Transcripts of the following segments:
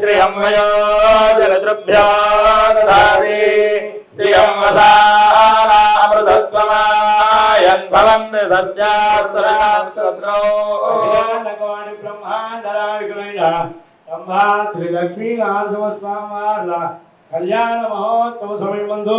త్రియంవయో జలదృభ్యో దారే త్రియమృతత్వమాయన్భవన్ సజ్జాత్రో భగవాని బ్రహ్మాండరా వికలైన బ్రహ్మా త్రిలక్ష్మీ నారదమ స్వామి కళ్యాణ మహోత్సవ సమయమందు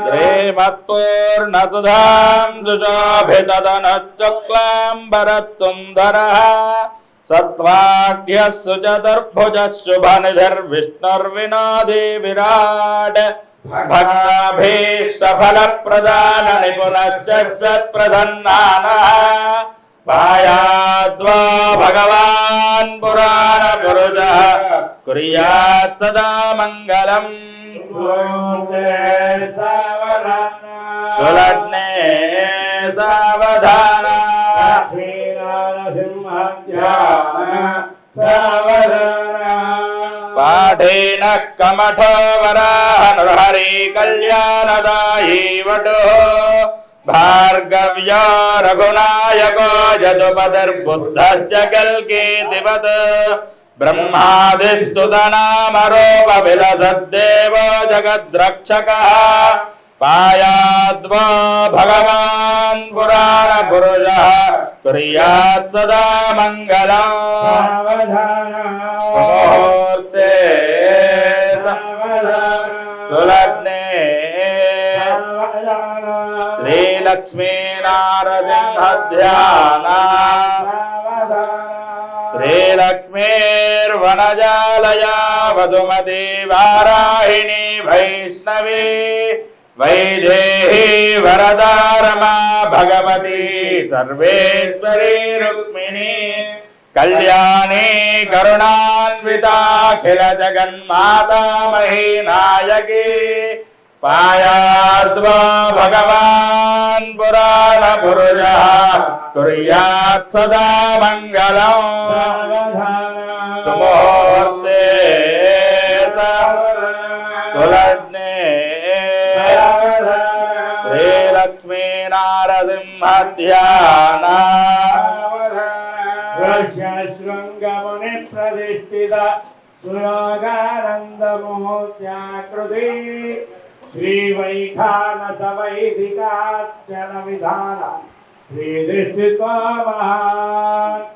श्रीमत्पूर्णसुधां दुशोभितदनश्चक्लाम्बरत्वं धरः सुचतुर्भुजः शुभनिधिर्विष्णुर्विनोदे विराट्। भक्ताभीष्टफलप्रदाननिपुनश्च प्रधन्नानः पायाद्वा भगवान् पुरान् पुराणपुरुषः कुर्यात् सदा मङ्गलम् सुलग्ने सावधान पाठेन कमठवराहनुर्हरे कल्याणदायी वटुः भार्गव्या रघुनायको यदुपतिर्बुद्धश्च कल्कीतिवत् ब्रह्मादिस्तुतनामरोपविलसद्देव जगद्रक्षकः। पायाद्वा भगवान् पुराणपुरुषः कुर्यात् सदा मङ्गलम् सुलग्ने श्रीलक्ष्मीनारसिंहध्याना श्रीलक्ष्मीर्वनजालया वसुमती वाराहिणी वैष्णवी वैदेही वरदारमा भगवती। सर्वेश्वरी रुक्मिणी कल्याणी करुणान्विताखिल जगन्माता मही नायकी पायार्द्वा भगवान् पुराणपुरुषः कुर्यात् सदा मङ्गलम् तुमूर्ते तुलग्ने श्रीलक्ष्मीनारसिंहध्याना प्रतिष्ठित सुरागानन्दमूर्त्याकृति श्रीवैखानसवैधिकाक्षरविधान श्रीदृष्टित्वामहान्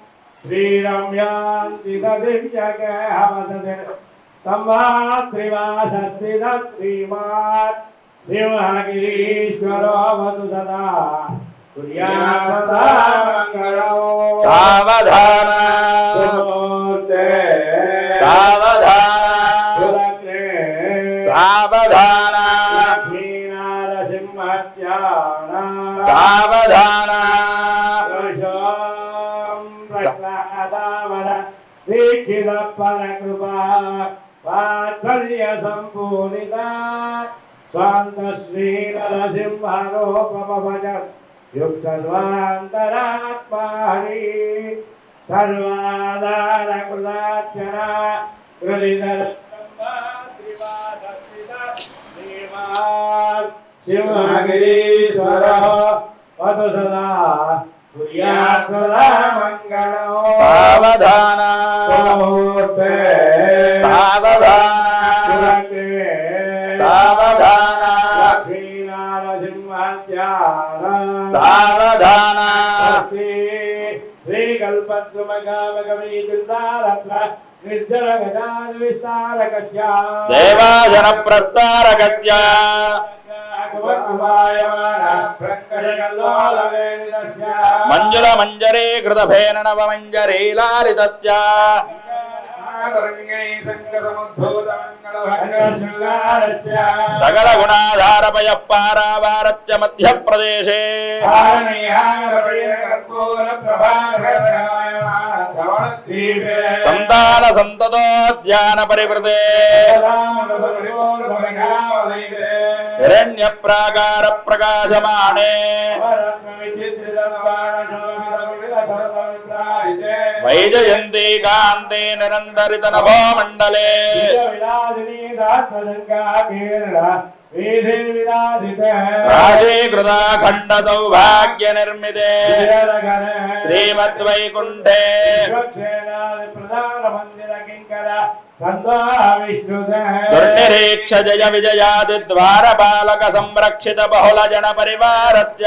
श्रीरम्यान्तिददिव्यगहवसतिर् संवात्रिवासस्तिदत् श्रीमात् सिंहगिरीश्वरो वतु सदा सावधान। सावधान। सावधान। దీక్షిత పరకృపా వాత్సల్య సంపూరిత స్వాంత శ్రీ నరసింహరూపమభజ యుగ్ సర్వాంతరాత్మాని సర్వాధార కృదాక్షర కృదిధర శివగిరీశ్వర వదు సదా సావధాన. సావధాన. సావధాన. సావధాన. దేవాజన ప్రస్తారకస్య మంజుల మంజరీ కృత భేన నవ మంజరీ లాలితస్య రంగశృంగారస్య సకల గుణాధారమయ పారావారత్య మధ్యప్రదేశే సంతాన సంతతోద్యాన పరివృతే హిరణ్య ప్రాకార ప్రకాశమానే వైజయంతి కాంతే నిరంతరిత నభో మండలే రాజీకృత ఖండ సౌభాగ్య నిర్మితే శ్రీమద్వైకుంఠే దుర్నిరీక్ష జయ విజయాది ద్వారపాలక సంరక్షిత బహుళ జన పరివారత్య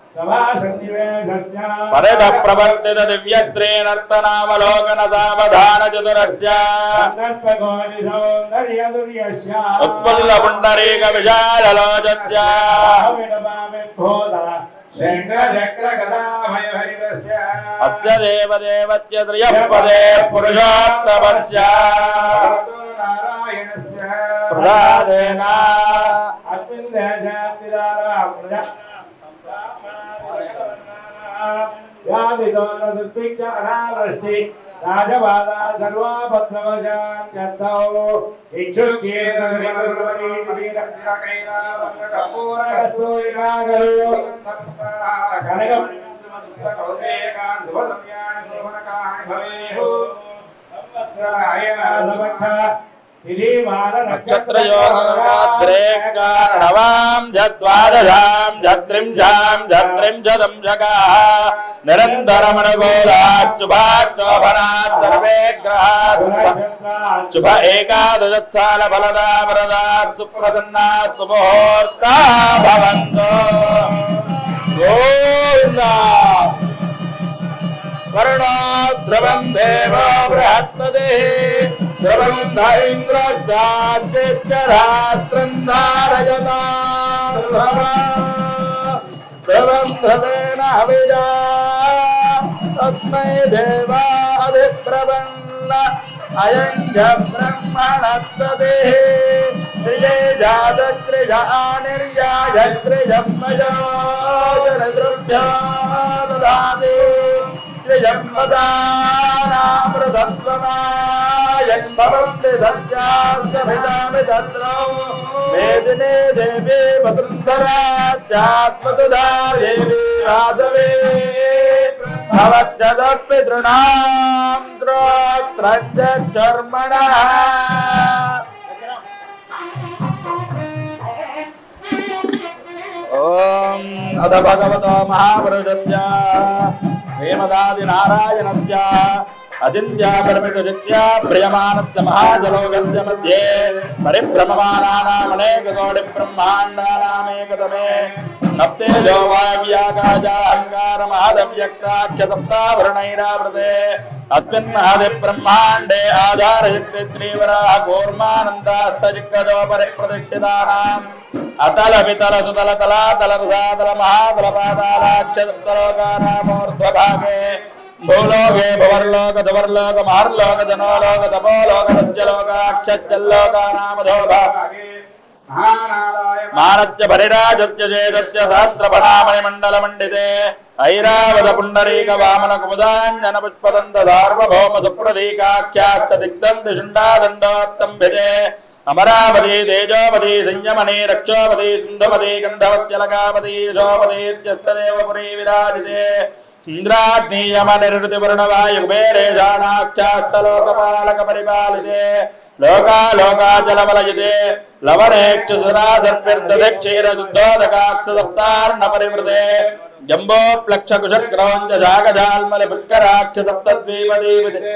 ప్రవర్తిత దివ్య స్త్రీ నర్తనావలోకన సావధాన చతురస్య ఉత్పల్ల పుండరీక విశాలలోచత్య అస్య దేవదేవత్య శ్రియపదే పురుషోత్తమస్య. ప్రసాదేన అస్మిన్ దేశాప్తిదారా ప్రజా వ్యాధిదోర దుర్భిక్ష అనావృష్టి రాజబాధ సర్వభద్రవశాంత్యర్థౌ నక్షత్రయోగద్రేకారణవాం జద్వాదశాం జత్రింశాం జత్రింశదంశకా నిరంతరమణగోళాశుభాశోభనాత్ సర్వే గ్రహాత్ శుభ ఏకాదశస్థాన ఫలదా వరదాత్ సుప్రసన్నా సుముహూర్తా భవంతు గోవిందా వరుణో ధ్రువం దేవ वरुणाद्रवं देवो बृहत्पदेः। द्रवं ध इन्द्रजाद्यच्छरात्रं धारयता द्रवं ध्रवेण हविजा। तस्मै देवादिप्रबन्ध अयं च ब्रह्मणत्वदेः। त्रिजे जातत्रिजा निर्याय त्रिजम्भजाजनद्रव्या ददाति। తత్రౌ వేదినే దేవే వసుంధరాధ్యాత్మతుదా దేవి వాసవే భవచ్చదపితృణాం త్రోత్రజ్జ ఓం అద భగవతో మహాపురుషస్య హేమదాది నారాయణస్య అచింత్య పరిమిత ప్రియమానస్య మహాజలోగస్య మధ్యే పరిభ్రమమానానామనేక బ్రహ్మాండానామేకతమే నప్తేజో వావ్యాకాశాహంకార మహదవ్యక్తాఖ్య బ్రహ్మాండే ఆధారయుక్తి త్రీవరాः కూర్మానందాస్తచిక్కజో పరిప్రతిష్ఠితానాం అతల వితల సుతల తల తలాతల రసాతల మహాతల పాతాలాక్షలోకానామూర్ధ్వభాగే భూలోకే భవర్లోక ధవర్లోక మహర్లోక జనోలోక తపోలోక సత్యలోకాక్షలోకానామధోభాగే మానత్య పరిరాజత్య చేదత్య సహస్రపణామణి మండల మండితే ఐరావత పుండరీక వామన కుముదాంజన పుష్పదంత సార్వభౌమ సుప్రదీకాఖ్యాత్త దిగ్దంతి శుండాదండోత్తం భిజే అమరావతి తేజోపతి సంయమనే రక్షోపతి సింధుమతి గంధవత్యలకాపతి యశోపతి విరాజితే. ఇంద్రాగ్నీయమ పరిపాలితే లోకాలోకాచలమలయితే. లవనేక్షుసురాధర్పిర్దక్షీరశుద్ధోదకాక్షసప్తార్ణ పరివృతే జంబోప్లక్ష జాగజాల్మలి పుష్కరాక్ష సప్తద్వీపదీపితే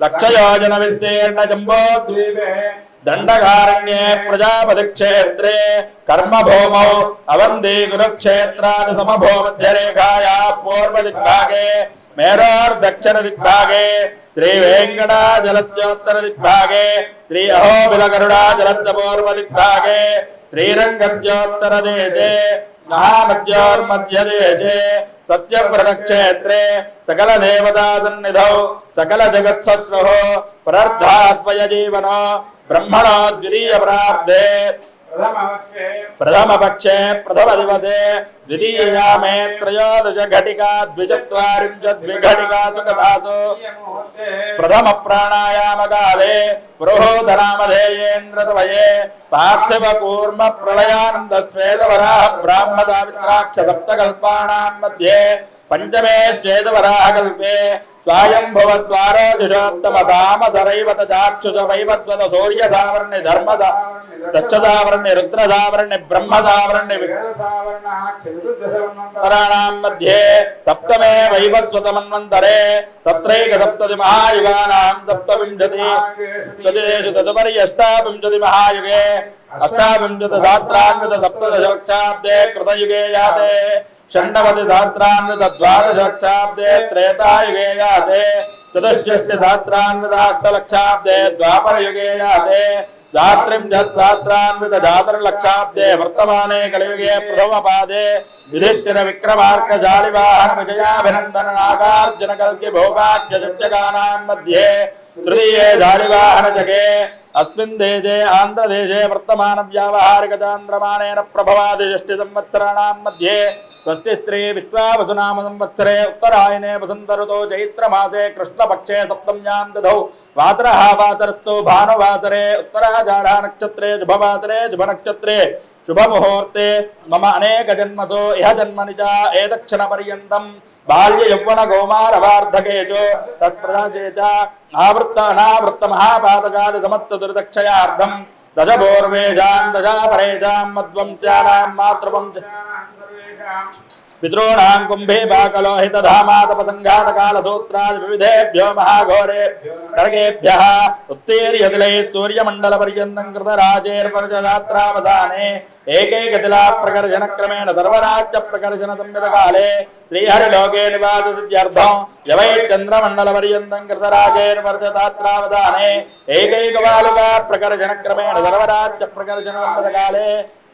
లక్షయోజన భద్రాత్వకేతుమాల విస్తీర్ణ జంబోద్వీపే దండకారణ్యే ప్రజాపతి క్షేత్రే కర్మభూమౌ అవందే గురుక్షేత్రాది సమభో మధ్యరేఖాయా పూర్వ దిగ్భాగే మేరోర్ దక్షిణ దిగ్భాగే శ్రీ వెంకటాచలస్యోత్తర దిగ్భాగే శ్రీ అహోబిలగరుడాచలస్య పూర్వ దిగ్భాగే శ్రీరంగస్యోత్తర దేశే మహానద్యోర్మధ్యదేశే సత్యవ్రతక్షేత్రే సకల దేవతా సన్నిధౌ సకల జగత్సత్రు పరార్థాద్వయ జీవన బ్రహ్మణో ద్వితీయ ప్రార్థే ప్రథమవక్షే ప్రథమ పక్షే ప్రథమ దివసే ద్వితీయయామే త్రయోదశ ఘటికా ద్విచత్వారింశద్విఘటికాసు కథాసు ముహూర్తే ప్రథమ ప్రాణాయామకాలే పురోధనామధేయేంద్రతవయే పార్థివ కూర్మ ప్రళయానంద శ్వేతవరాహ బ్రాహ్మ ధర్మ దక్ష సావర్ణి తరాణాం మధ్యే సప్తమే వైవత్వతమన్వంతరే తత్రైక సప్తతి మహాయుగానాం సప్తవింశతి ప్రదేశు తదుపరి అష్టావింశతి మహాయుగే అష్టావింశత సహస్రాన్విత సప్తదశోక్షాబ్దే కృతయుగే యాతే षण्णवतिसहस्रान्वितद्वादशलक्षाब्दे त्रेतायुगे याते चतुष्षष्टिसहस्रान्विताष्टलक्षाब्दे द्वापरयुगे याते द्वात्रिंशत्सहस्रान्वितजातरलक्षाब्दे वर्तमाने कलियुगे प्रथमपादे। युधिष्ठिरविक्रमार्कजालिवाहनविजयाभिनन्दननागार्जुनकल्किभोगाख्यशब्दकानां मध्ये। तृतीये जालिवाहन जगे। अस्मिन् देशे, आन्ध्रदेशे वर्तमानव्यावहारिकचान्द्रमानेन प्रभवादिषष्टिसंवत्सराणां मध्ये। स्वस्तिस्त्री विश्वा वसुनाम संवत्सरे उत्तरायणे वसन्तऋतो चैत्रमासे कृष्णपक्षे सप्तम्यां दधौ वातरः वातरस्तु भानुवासरे नक्षत्रे शुभवासरे शुभनक्षत्रे, शुभमुहूर्ते, मम अनेकजन्मसो, इह जन्मनि च एतक्षणपर्यन्तं बाल्ययौवनकौमारवार्धके च तत्प्रदाचे च आवृत्तनावृत्तमहापादजातिसमत्तदुर्दक्षयार्धं दश पूर्वेषां दशापरेषां, मध्वंस्यानां च దుర్దక్షయార్థం దశభోర్వేషాం దశాపరేషాం మధ్వంశానాం మాతృవంశ పితॄణాం కుంభే బాకలోహిత ధామాతపసంఘాత కాల సూత్రాది వివిధేభ్యో మహాఘోరే నరకేభ్య ఉత్తేర్యతిలై సూర్యమండల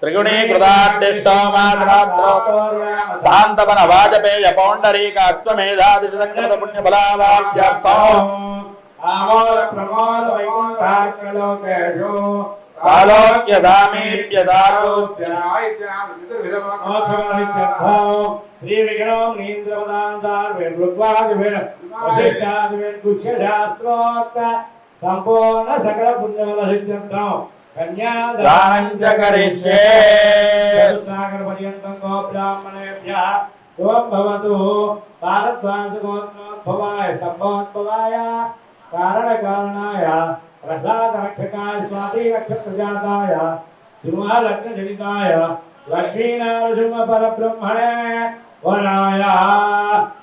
त्रिगुणी कृतांतवन वाजपेय पौंडरीकात्मेधातिशत पुण्यफलावाप्यर्थो कालोक्य सामीप्य सारोद्य श्री विक्रम नींद्रपदांतार वे रुक्वादि वे वशिष्ठादि वे कुछ शास्त्रोक्त సంపూర్ణ సకల పుణ్యఫల సిద్ధ్యర్థం దానం చ కరిష్యే. సాగర పర్యంతం గో బ్రాహ్మణేభ్య శుభం భవతు. భారద్వాజ గోత్రోద్భవాయ స్తంభోద్భవాయ. కారణ కారణాయ ప్రసాద రక్షకాయ స్వాతి నక్షత్ర జాతాయ సింహ లగ్న జనితాయ లక్ష్మీనారసింహ పరబ్రహ్మణే వరాయ.